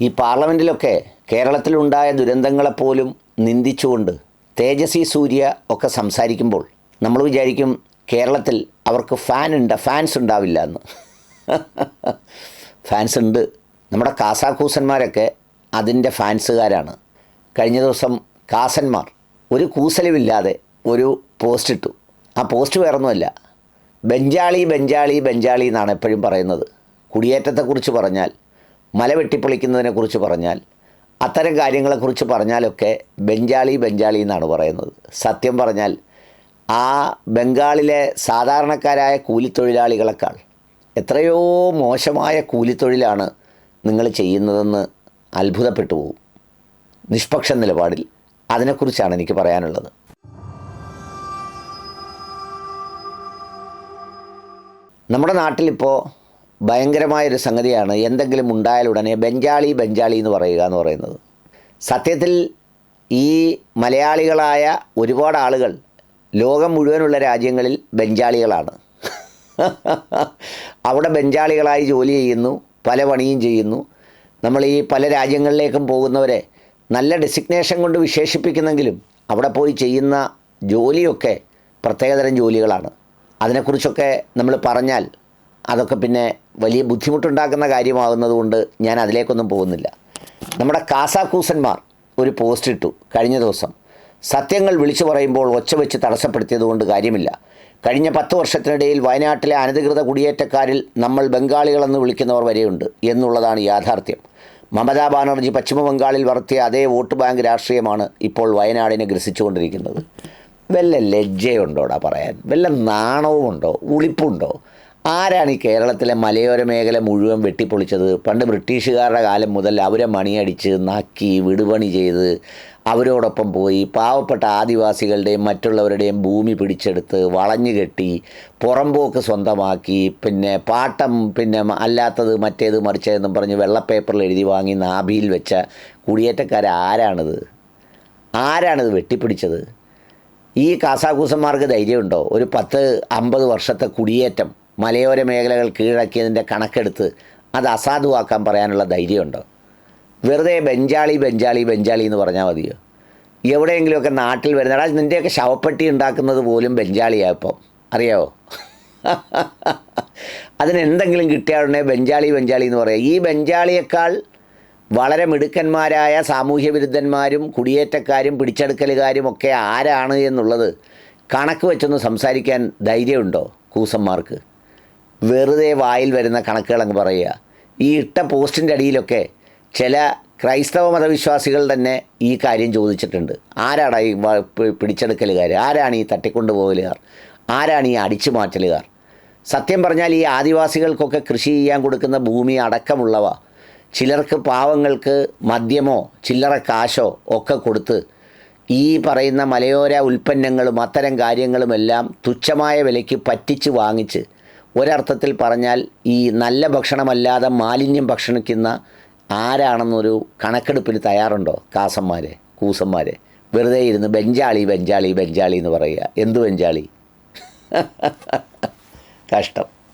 ഈ പാർലമെന്റിലൊക്കെ കേരളത്തിലുണ്ടായ ദുരന്തങ്ങളെപ്പോലും നിന്ദിച്ചുകൊണ്ട് തേജസ്വി സൂര്യ ഒക്കെ സംസാരിക്കുമ്പോൾ നമ്മൾ വിചാരിക്കും കേരളത്തിൽ അവർക്ക് ഫാൻ ഉണ്ട് ഫാൻസ് ഉണ്ടാവില്ല എന്ന്. ഫാൻസ് ഉണ്ട്. നമ്മുടെ കാസാക്കൂസന്മാരൊക്കെ അതിന്റെ ഫാൻസുകാരാണ്. കഴിഞ്ഞ ദിവസം കാസന്മാർ ഒരു കൂസലുമില്ലാതെ ഒരു പോസ്റ്റ് ഇട്ടു. ആ പോസ്റ്റ് വേറൊന്നുമല്ല. ബെഞ്ചാളി ബെഞ്ചാളി ബെഞ്ചാളി എന്നാണ് എപ്പോഴും പറയുന്നത്. കുടിയേറ്റത്തെക്കുറിച്ച് പറഞ്ഞാൽ മല വെട്ടിപ്പൊളിക്കുന്നതിനെക്കുറിച്ച് പറഞ്ഞാൽ അത്തരം കാര്യങ്ങളെക്കുറിച്ച് പറഞ്ഞാലൊക്കെ ബെഞ്ചാളി ബെഞ്ചാളി എന്നാണ് പറയുന്നത്. സത്യം പറഞ്ഞാൽ ആ ബംഗാളിലെ സാധാരണക്കാരായ കൂലിത്തൊഴിലാളികളെക്കാൾ എത്രയോ മോശമായ കൂലിത്തൊഴിലാണ് നിങ്ങൾ ചെയ്യുന്നതെന്ന് അത്ഭുതപ്പെട്ടു പോകും നിഷ്പക്ഷ നിലപാടിൽ അതിനെക്കുറിച്ചാണ് എനിക്ക് പറയാനുള്ളത്. നമ്മുടെ നാട്ടിലിപ്പോൾ ഭയങ്കരമായൊരു സംഗതിയാണ് എന്തെങ്കിലും ഉണ്ടായാലുടനെ ബെഞ്ചാളി ബെഞ്ചാളി എന്ന് പറയുക എന്ന് പറയുന്നത്. സത്യത്തിൽ ഈ മലയാളികളായ ഒരുപാട് ആളുകൾ ലോകം മുഴുവനുള്ള രാജ്യങ്ങളിൽ ബെഞ്ചാളികളാണ് അവിടെ ബെഞ്ചാളികളായി ജോലി ചെയ്യുന്നു പല പണിയും ചെയ്യുന്നു. നമ്മൾ ഈ പല രാജ്യങ്ങളിലേക്കും പോകുന്നവരെ നല്ല ഡെസിഗ്നേഷൻ കൊണ്ട് വിശേഷിപ്പിക്കുന്നെങ്കിലും അവിടെ പോയി ചെയ്യുന്ന ജോലിയൊക്കെ പ്രത്യേകതരം ജോലികളാണ്. അതിനെക്കുറിച്ചൊക്കെ നമ്മൾ പറഞ്ഞാൽ അതൊക്കെ പിന്നെ വലിയ ബുദ്ധിമുട്ടുണ്ടാക്കുന്ന കാര്യമാകുന്നതുകൊണ്ട് ഞാൻ അതിലേക്കൊന്നും പോകുന്നില്ല. നമ്മുടെ കാസാക്കൂസന്മാർ ഒരു പോസ്റ്റ് ഇട്ടു കഴിഞ്ഞ ദിവസം. സത്യങ്ങൾ വിളിച്ചു പറയുമ്പോൾ ഒച്ച വെച്ച് തടസ്സപ്പെടുത്തിയതുകൊണ്ട് കാര്യമില്ല. കഴിഞ്ഞ പത്ത് വർഷത്തിനിടയിൽ വയനാട്ടിലെ അനധികൃത കുടിയേറ്റക്കാരിൽ നമ്മൾ ബംഗാളികളെന്ന് വിളിക്കുന്നവർ വരെയുണ്ട് എന്നുള്ളതാണ് യാഥാർത്ഥ്യം. മമതാ ബാനർജി പശ്ചിമ ബംഗാളിൽ വളർത്തിയ അതേ വോട്ട് ബാങ്ക് രാഷ്ട്രീയമാണ് ഇപ്പോൾ വയനാടിനെ ഗ്രസിച്ചുകൊണ്ടിരിക്കുന്നത്. വല്ല ലജ്ജയുണ്ടോടാ പറയാൻ? വല്ല നാണവുമുണ്ടോ? ഉളിപ്പുണ്ടോ? ആരാണ് ഈ കേരളത്തിലെ മലയോര മേഖല മുഴുവൻ വെട്ടിപ്പൊളിച്ചത്? പണ്ട് ബ്രിട്ടീഷുകാരുടെ കാലം മുതൽ അവരെ മണിയടിച്ച് നാക്കി വിടുപണി ചെയ്ത് അവരോടൊപ്പം പോയി. പാവപ്പെട്ട ആദിവാസികളുടെയും മറ്റുള്ളവരുടെയും ഭൂമി പിടിച്ചെടുത്ത് വളഞ്ഞു കെട്ടി പുറമ്പോക്ക് സ്വന്തമാക്കി. പിന്നെ പാട്ടം പിന്നെ അല്ലാത്തത് മറ്റേത് മറിച്ചതെന്നും പറഞ്ഞ് വെള്ളപ്പേപ്പറിൽ എഴുതി വാങ്ങി നാഭിയിൽ വെച്ച കുടിയേറ്റക്കാരാരാണിത് ആരാണിത്? വെട്ടിപ്പിടിച്ചത്? ഈ കാസാക്കൂസന്മാർക്ക് ധൈര്യമുണ്ടോ? ഒരു പത്ത് അമ്പത് വർഷത്തെ കുടിയേറ്റം. മലയോര മേഖലകൾ കീഴടക്കിയതിന്റെ കണക്കെടുത്ത് അത് അസാധുവാക്കാൻ പറയാനുള്ള ധൈര്യമുണ്ടോ? വെറുതെ ബെഞ്ചാളി ബെഞ്ചാളി ബെഞ്ചാളി എന്ന് പറഞ്ഞാൽ മതിയോ? എവിടെയെങ്കിലുമൊക്കെ നാട്ടിൽ വരുന്ന എടാ നിന്റെയൊക്കെ ശവപ്പെട്ടി ഉണ്ടാക്കുന്നത് പോലും ബെഞ്ചാളിയാണ് ഇപ്പം അറിയാവോ? അതിനെന്തെങ്കിലും കിട്ടിയാലുടനെ ബെഞ്ചാളി ബെഞ്ചാളി എന്ന് പറയാം. ഈ ബെഞ്ചാളിയേക്കാൾ വളരെ മിടുക്കന്മാരായ സാമൂഹ്യ വിരുദ്ധന്മാരും കുടിയേറ്റക്കാരും പിടിച്ചെടുക്കലുകാരും ഒക്കെ ആരാണ് എന്നുള്ളത് കണക്ക് വെച്ചൊന്ന് സംസാരിക്കാൻ ധൈര്യമുണ്ടോ കൂസന്മാർക്ക്? വെറുതെ വായിൽ വരുന്ന കണക്കുകൾ അങ്ങ് പറയുക. ഈ ഇട്ട പോസ്റ്റിന്റെ അടിയിലൊക്കെ ചില ക്രൈസ്തവ മതവിശ്വാസികൾ തന്നെ ഈ കാര്യം ചോദിച്ചിട്ടുണ്ട്. ആരാണ് ഈ പിടിച്ചെടുക്കലുകാർ ആരാണ് ഈ തട്ടിക്കൊണ്ടുപോകലുകാർ? ആരാണ് ഈ അടിച്ചു മാറ്റലുകാർ സത്യം പറഞ്ഞാൽ ഈ ആദിവാസികൾക്കൊക്കെ കൃഷി ചെയ്യാൻ കൊടുക്കുന്ന ഭൂമി അടക്കമുള്ളവ ചിലർക്ക് പാവങ്ങൾക്ക് മദ്യമോ ചില്ലറ കാശോ ഒക്കെ കൊടുത്ത് ഈ പറയുന്ന മലയോര ഉൽപ്പന്നങ്ങളും അത്തരം കാര്യങ്ങളുമെല്ലാം തുച്ഛമായ വിലയ്ക്ക് പറ്റിച്ച് വാങ്ങിച്ച് ഒരർത്ഥത്തിൽ പറഞ്ഞാൽ ഈ നല്ല ഭക്ഷണമല്ലാതെ മാലിന്യം ഭക്ഷണിക്കുന്ന ആരാണെന്നൊരു കണക്കെടുപ്പിന് തയ്യാറുണ്ടോ? കാസന്മാരെ കൂസന്മാരെ. വെറുതെ ഇരുന്ന് ബെഞ്ചാളി ബെഞ്ചാളി ബെഞ്ചാളി എന്ന് പറയുക. എന്തു ബെഞ്ചാളി? കഷ്ടം.